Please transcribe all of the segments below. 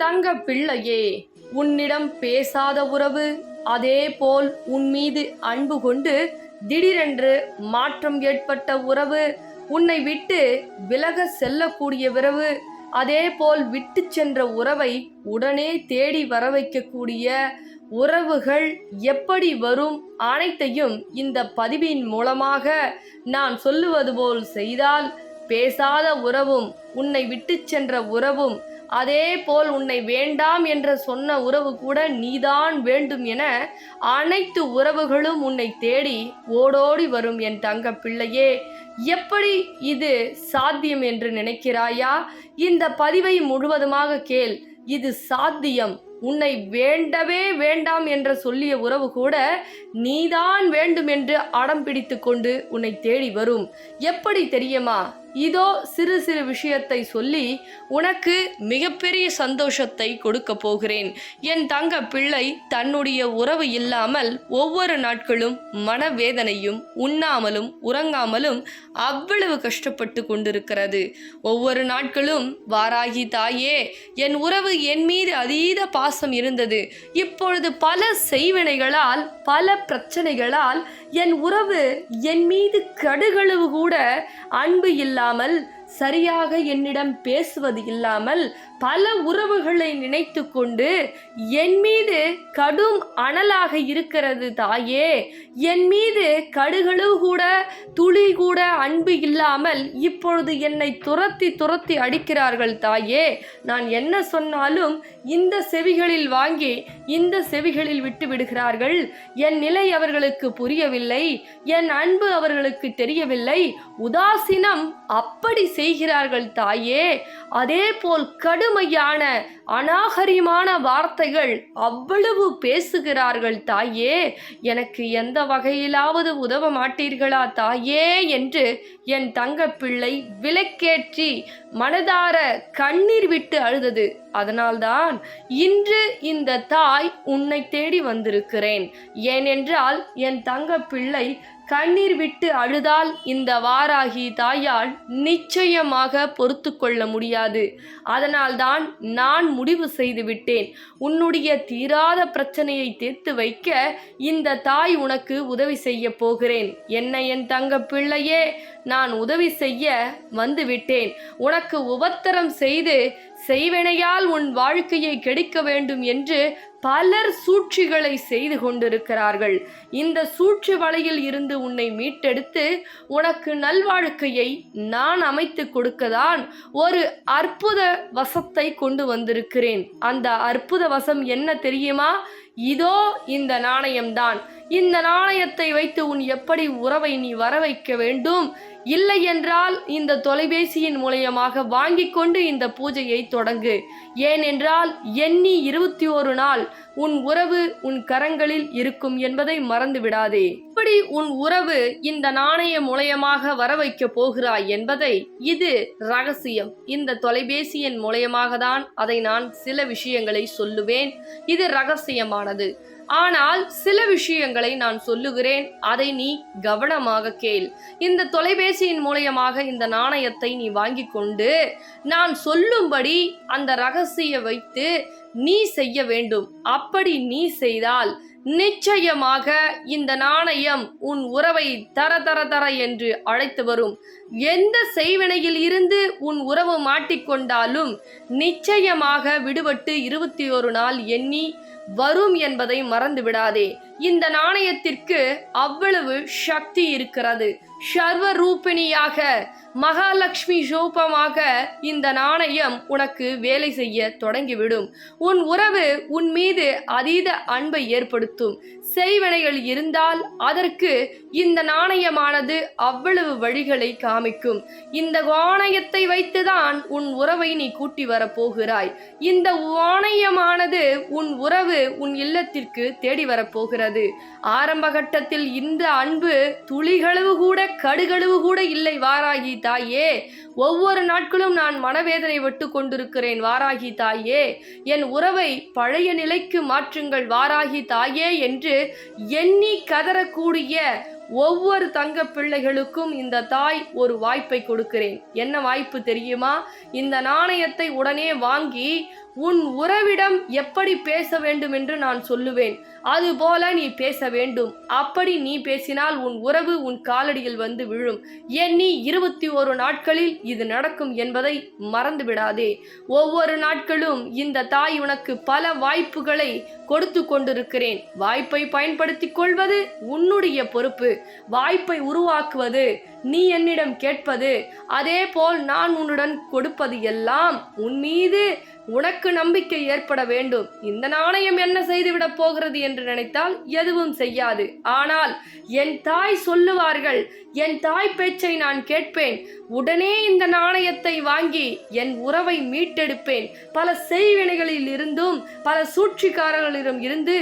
தங்க பிள்ளையே உன்னிடம் பேசாத உறவு அதே போல் உன் மீது அன்பு கொண்டு திடீரென்று மாற்றம் ஏற்பட்ட உறவு உன்னை விட்டு விலக செல்லக்கூடிய உறவு அதே போல் விட்டு சென்ற உறவை உடனே தேடி வர வைக்கக்கூடிய உறவுகள் எப்படி வரும் அனைத்தையும் இந்த பதிவின் மூலமாக நான் சொல்லுவது போல் செய்தால் பேசாத உறவும் உன்னை விட்டு சென்ற உறவும் அதே போல் உன்னை வேண்டாம் என்று சொன்ன உறவு கூட நீதான் வேண்டும் என அனைத்து உறவுகளும் உன்னை தேடி ஓடோடி வரும் என் தங்க பிள்ளையே. எப்படி இது சாத்தியம் என்று நினைக்கிறாயா? இந்த பதிவை முழுவதுமாக கேள். இது சாத்தியம். உன்னை வேண்டவே வேண்டாம் என்று சொல்லிய உறவு கூட நீதான் வேண்டும் என்று அடம் பிடித்து கொண்டு உன்னை தேடி வரும். எப்படி தெரியுமா? இதோ சிறு சிறு விஷயத்தை சொல்லி உனக்கு மிகப்பெரிய சந்தோஷத்தை கொடுக்க போகிறேன். என் தங்க பிள்ளை தன்னுடைய உறவு இல்லாமல் ஒவ்வொரு நாட்களும் மனவேதனையும் உண்ணாமலும் உறங்காமலும் அவ்வளவு கஷ்டப்பட்டு கொண்டிருக்கிறது. ஒவ்வொரு நாட்களும் வாராகி தாயே என் உறவு என் மீது அதீத பாசம் இருந்தது. இப்பொழுது பல செய்வினைகளால் பல பிரச்சனைகளால் என் உறவு என் மீது கடுகளவு கூட அன்பு இல்லை இல்லாமல் சரியாக என்னிடம் பேசுவது இல்லாமல் பல உறவுகளை நினைத்து கொண்டு என் மீது கடும் அனலாக இருக்கிறது தாயே. என் மீது கடுகளு கூட துளி கூட அன்பு இல்லாமல் இப்பொழுது என்னை துரத்தி துரத்தி அடிக்கிறார்கள் தாயே. நான் என்ன சொன்னாலும் இந்த செவிகளில் வாங்கி இந்த செவிகளில் விட்டு விடுகிறார்கள். என் நிலை அவர்களுக்கு புரியவில்லை. என் அன்பு அவர்களுக்கு தெரியவில்லை. உதாசீனம் அப்படி செய்கிறார்கள் தாயே. அதே போல் கடுமையான அநாகரிமான வார்த்தைகள் அவ்வளவு பேசுகிறார்கள் தாயே. எனக்கு எந்த வகையிலாவது உதவ மாட்டீர்களா தாயே என்று என் தங்கப்பிள்ளை விலக்கேற்றி மனதார கண்ணீர் விட்டு அழுதது. அதனால்தான் இன்று இந்த தாய் உன்னை தேடி வந்திருக்கிறேன். ஏனென்றால் என் தங்கப்பிள்ளை கண்ணீர் விட்டு அழுதால் இந்த வாராகி தாயால் நிச்சயமாக பொறுத்து கொள்ள முடியாது. அதனால்தான் நான் முடிவு செய்து விட்டேன். உன்னுடைய தீராத பிரச்சனையை தீர்த்து வைக்க இந்த தாய் உனக்கு உதவி செய்ய போகிறேன். என்ன என் தங்க பிள்ளையே நான் உதவி செய்ய வந்துவிட்டேன் உனக்கு உபத்திரம் செய்து செய்வினையால் உன் வாழ்க்கையை கெடுக்க வேண்டும் என்று பலர் சூழ்ச்சிகளை செய்து கொண்டிருக்கிறார்கள். இந்த சூழ்ச்சி வலையில் இருந்து உன்னை மீட்டெடுத்து உனக்கு நல்வாழ்க்கையை நான் அமைத்து கொடுக்கதான் ஒரு அற்புத வசத்தை கொண்டு வந்திருக்கிறேன். அந்த அற்புத வசம் என்ன தெரியுமா? இதோ இந்த நாணயம்தான். இந்த நாணயத்தை வைத்து உன் எப்படி உறவை நீ வர வைக்க வேண்டும்? இல்லை என்றால் இந்த தொலைபேசியின் மூலயமாக வாங்கிக் கொண்டு இந்த பூஜையை தொடங்கு. ஏனென்றால் எண்ணி இருபத்தி ஒரு நாள் உன் உறவு உன் கரங்களில் இருக்கும் என்பதை மறந்து விடாதே எப்படி உன் உறவு இந்த நாணய மூலயமாக வர வைக்க போகிறாய் என்பதை இது ரகசியம். இந்த தொலைபேசியின் மூலயமாக தான் அதை நான் சில விஷயங்களை சொல்லுவேன். இது ரகசியமானது. ஆனால் சில விஷயங்களை நான் சொல்லுகிறேன். அதை நீ கவனமாக கேள். இந்த தொலைபேசியின் மூலயமாக இந்த நாணயத்தை நீ வாங்கி கொண்டு நான் சொல்லும்படி அந்த ரகசிய வைத்து நீ செய்ய வேண்டும். அப்படி நீ செய்தால் நிச்சயமாக இந்த நாணயம் உன் உறவை தர தர தர என்று அழைத்து வரும். எந்த செய்வினையில் இருந்து உன் உறவு மாட்டிக்கொண்டாலும் நிச்சயமாக விடுபட்டு இருபத்தி ஒரு நாள் எண்ணி வரும் என்பதை மறந்து விடாதே இந்த நாணயத்திற்கு அவ்வளவு சக்தி இருக்கிறது. சர்வ ரூபிணியாக மகாலட்சுமி ரூபமாக இந்த நாணயம் உனக்கு வேலை செய்ய தொடங்கிவிடும். உன் உறவு உன் மீது அதீத அன்பை ஏற்படுத்தும். செய்வினைகள் இருந்தால் அதற்கு இந்த நாணயமானது அவ்வளவு வழிகளை காமிக்கும். இந்த நாணயத்தை வைத்துதான் உன் உறவை நீ கூட்டி வரப் போகிறாய். இந்த நாணயமானது உன் உறவு உன் இல்லத்திற்கு தேடி வரப்போகிறது ஆரம்ப கட்டத்தில் இந்த அன்பு துளிகளவு கூட கடுகளவு கூட இல்லை வாராகி தாயே ஒவ்வொரு நாட்களும் நான் மனவேதனை விட்டு கொண்டிருக்கிறேன் வாராகி தாயே. என் உறவை பழைய நிலைக்கு மாற்றுங்கள் வாராகி தாயே என்று எண்ணி கதறக்கூடிய ஒவ்வொரு தங்க பிள்ளைகளுக்கும் இந்த தாய் ஒரு வாய்ப்பை கொடுக்கிறேன். என்ன வாய்ப்பு தெரியுமா? இந்த நாணயத்தை உடனே வாங்கி உன் உறவிடம் எப்படி பேச வேண்டும் என்று நான் சொல்லுவேன். அதுபோல நீ பேச வேண்டும். அப்படி நீ பேசினால் உன் உறவு உன் காலடியில் வந்து விழும். எண்ணி இருபத்தி ஒரு நாட்களில் இது நடக்கும் என்பதை மறந்துவிடாதே. ஒவ்வொரு நாட்களும் இந்த தாய் உனக்கு பல வாய்ப்புகளை கொடுத்து கொண்டிருக்கிறேன். வாய்ப்பை பயன்படுத்திக் கொள்வது உன்னுடைய பொறுப்பு. வாய்ப்பை உருவாக்குவது நீ என்னிடம் கேட்பது. அதே போல் நான் உன்னுடன் கொடுப்பது எல்லாம் உன் மீது உனக்கு நம்பிக்கை ஏற்பட வேண்டும். இந்த நாணயம் என்ன செய்துவிடப் போகிறது என்று நினைத்தால் எதுவும் செய்யாது. ஆனால் என் தாய் சொல்லுவார்கள் என் தாய் பேச்சை நான் கேட்பேன். உடனே இந்த நாணயத்தை வாங்கி என் உறவை மீட்டெடுப்பேன். பல செய்வினைகளில் இருந்தும் பல சூழ்ச்சிக்காரர்களிடம் இருந்து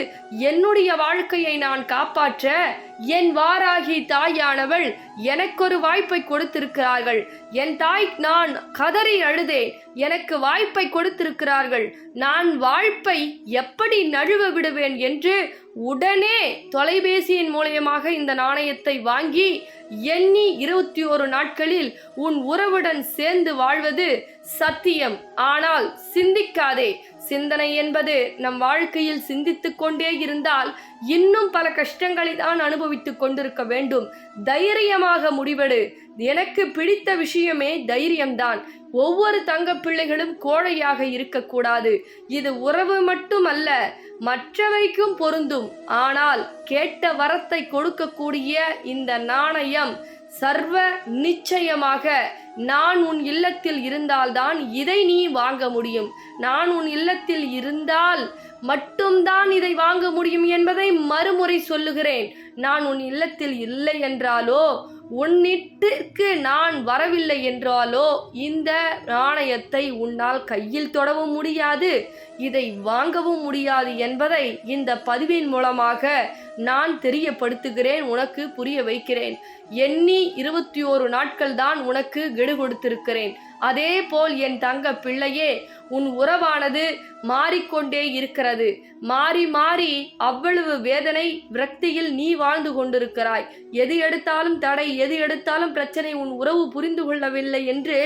என்னுடைய வாழ்க்கையை நான் காப்பாற்ற என் வாராகி தாயானவள் எனக்கொரு வாய்ப்பை கொடுத்திருக்கிறார்கள். என் தாய் நான் கதறி அழுதேன். எனக்கு வாய்ப்பை கொடுத்திருக்கிறார்கள். நான் வாழ்ப்பை எப்படி நழுவ விடுவேன் என்று உடனே தொலைபேசியின் மூலியமாக இந்த நாணயத்தை வாங்கி எண்ணி இருபத்தி ஒரு நாட்களில் உன் உறவுடன் சேர்ந்து வாழ்வது சத்தியம். ஆனால் சிந்திக்காதே. சிந்தனை என்பது நம் வாழ்க்கையில் சிந்தித்து கொண்டே இருந்தால் இன்னும் பல கஷ்டங்களை தான் அனுபவித்துக் கொண்டிருக்க வேண்டும். தைரியமாக முடிவெடு. எனக்கு பிடித்த விஷயமே தைரியம்தான். ஒவ்வொரு தங்க பிள்ளைகளும் கோழையாக இருக்கக்கூடாது. இது உறவு மட்டுமல்ல மற்றவைக்கும் பொருந்தும். ஆனால் கேட்ட வரத்தை கொடுக்கக்கூடிய இந்த நாணய நாணயம் சர்வ நிச்சயமாக நான் உன் இல்லத்தில் இருந்தால்தான் இதை நீ வாங்க முடியும். நான் உன் இல்லத்தில் இருந்தால் மட்டும்தான் இதை வாங்க முடியும் என்பதை மறுமுறை சொல்லுகிறேன். நான் உன் இல்லத்தில் இல்லை என்றாலோ உன்னிட்டுக்கு நான் வரவில்லை என்றாலோ இந்த நாணயத்தை உன்னால் கையில் தொடவும் முடியாது இதை வாங்கவும் முடியாது என்பதை இந்த பதிவின் மூலமாக நான் தெரியப்படுத்துகிறேன் உனக்கு புரிய வைக்கிறேன். எண்ணி இருபத்தி ஓரு நாட்கள் தான் உனக்கு கெடு கொடுத்திருக்கிறேன். அதே போல் என் தங்க பிள்ளையே உன் உறவானது மாறிக்கொண்டே இருக்கிறது. மாறி மாறி அவ்வளவு வேதனை விரக்தியில் நீ வாழ்ந்து கொண்டிருக்கிறாய். எது எடுத்தாலும் தடை எது எடுத்தாலும் பிரச்சனை உன் உறவு புரிந்து கொள்ளவில்லை என்று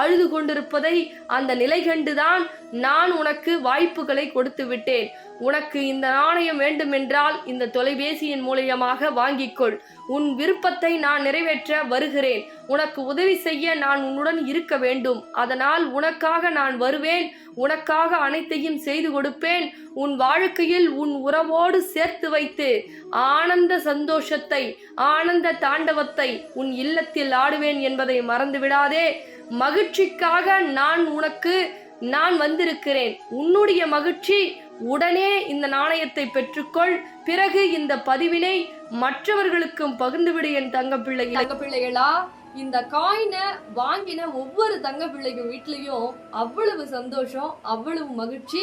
அழுது கொண்டிருப்பதை அந்த நிலை கண்டுதான் நான் உனக்கு வாய்ப்புகளை கொடுத்து விட்டேன். உனக்கு இந்த நாணயம் வேண்டுமென்றால் இந்த தொலைபேசியின் மூலியமாக வாங்கிக்கொள். உன் விருப்பத்தை நான் நிறைவேற்ற வருகிறேன். உனக்கு உதவி செய்ய நான் உன்னுடன் இருக்க வேண்டும். அதனால் உனக்காக நான் வருவேன். உனக்காக அனைத்தையும் செய்து கொடுப்பேன். உன் வாழ்க்கையில் உன் உறவோடு சேர்த்து வைத்து ஆனந்த சந்தோஷத்தை ஆனந்த தாண்டவத்தை உன் இல்லத்தில் ஆடுவேன் என்பதை மறந்து விடாதே மகிழ்ச்சிக்காக நான் உனக்கு நான் வந்திருக்கிறேன். உன்னுடைய மகிழ்ச்சி உடனே இந்த நாணயத்தை பெற்றுக்கொள். பிறகு இந்த பதிவினை மற்றவர்களுக்கும் பகிர்ந்துவிடு என் தங்கப்பிள்ளை தங்கப்பிள்ளைகளா இந்த காயினை வாங்கின ஒவ்வொரு தங்க பிள்ளைங்க வீட்லயும் அவ்வளவு சந்தோஷம் அவ்வளவு மகிழ்ச்சி.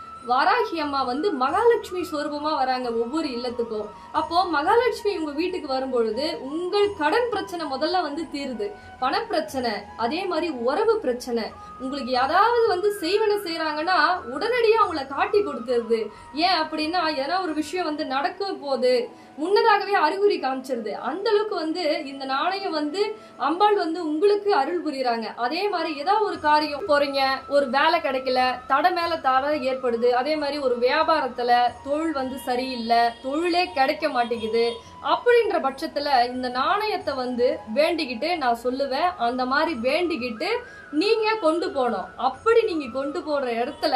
வாராகி அம்மா வந்து மகாலட்சுமி ஸ்வரூபமா வராங்க ஒவ்வொரு இல்லத்துக்கும். அப்போ மகாலட்சுமி உங்க வீட்டுக்கு வரும்பொழுது உங்கள் கடன் பிரச்சனை முதல்ல வந்து தீருது. பணப்பிரச்சனை அதே மாதிரி உறவு பிரச்சனை. உங்களுக்கு யாராவது வந்து செய்வன செய்யறாங்கன்னா உடனடியாக அவங்கள காட்டி கொடுத்துருது. ஏன் அப்படின்னா ஏன்னா ஒரு விஷயம் வந்து நடக்கும் போது முன்னதாகவே அறிகுறி காமிச்சிருது. அந்த அளவுக்கு வந்து இந்த நாணயம் வந்து அம்பாள் வந்து உங்களுக்கு அருள் புரியுறாங்க. அதே மாதிரி ஏதாவது ஒரு காரியம் போறீங்க ஒரு வேலை கிடைக்கல தடை மேல தடை ஏற்படுது அதே மாதிரி ஒரு வியாபாரத்துல தொழில் வந்து சரியில்லை தொழிலே கிடைக்க மாட்டேங்குது அப்படின்ற பட்சத்துல இந்த நாணயத்தை வந்து வேண்டிக்கிட்டு நான் சொல்லுவேன். அந்த மாதிரி வேண்டிக்கிட்டு நீங்க கொண்டு போகணும். அப்படி நீங்க கொண்டு போற இடத்துல